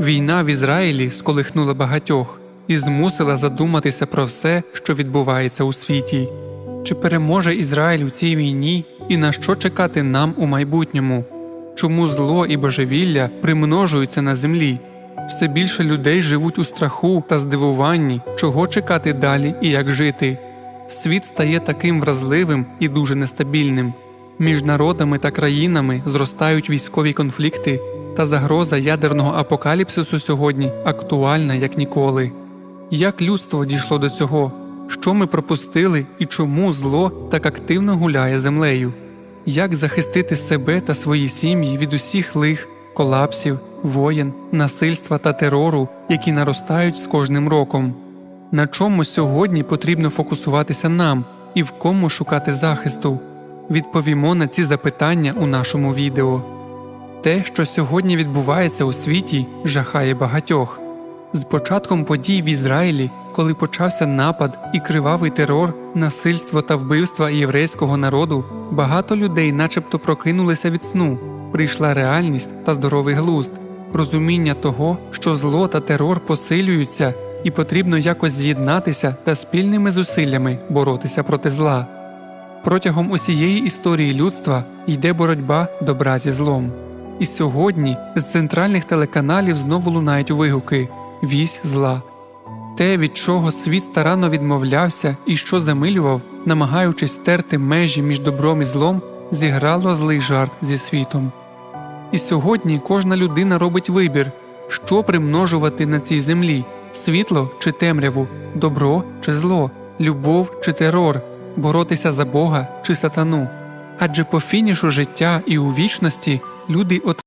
Війна в Ізраїлі сколихнула багатьох і змусила задуматися про все, що відбувається у світі. Чи переможе Ізраїль у цій війні і на що чекати нам у майбутньому? Чому зло і божевілля примножуються на землі? Все більше людей живуть у страху та здивуванні, чого чекати далі і як жити. Світ стає таким вразливим і дуже нестабільним. Між народами та країнами зростають військові конфлікти, та загроза ядерного апокаліпсису сьогодні актуальна як ніколи. Як людство дійшло до цього? Що ми пропустили і чому зло так активно гуляє землею? Як захистити себе та свої сім'ї від усіх лих, колапсів, воєн, насильства та терору, які наростають з кожним роком? На чому сьогодні потрібно фокусуватися нам і в кому шукати захисту? Відповімо на ці запитання у нашому відео. Те, що сьогодні відбувається у світі, жахає багатьох. З початком подій в Ізраїлі, коли почався напад і кривавий терор, насильство та вбивства єврейського народу, багато людей, начебто, прокинулися від сну, прийшла реальність та здоровий глузд, розуміння того, що зло та терор посилюються, і потрібно якось з'єднатися та спільними зусиллями боротися проти зла. Протягом усієї історії людства йде боротьба добра зі злом. І сьогодні з центральних телеканалів знову лунають вигуки вісь зла. Те, від чого світ старанно відмовлявся і що замилював, намагаючись стерти межі між добром і злом, зіграло злий жарт зі світом. І сьогодні кожна людина робить вибір, що примножувати на цій землі світло чи темряву, добро чи зло, любов чи терор, боротися за Бога чи сатану. Адже по фінішу життя і у вічності люди от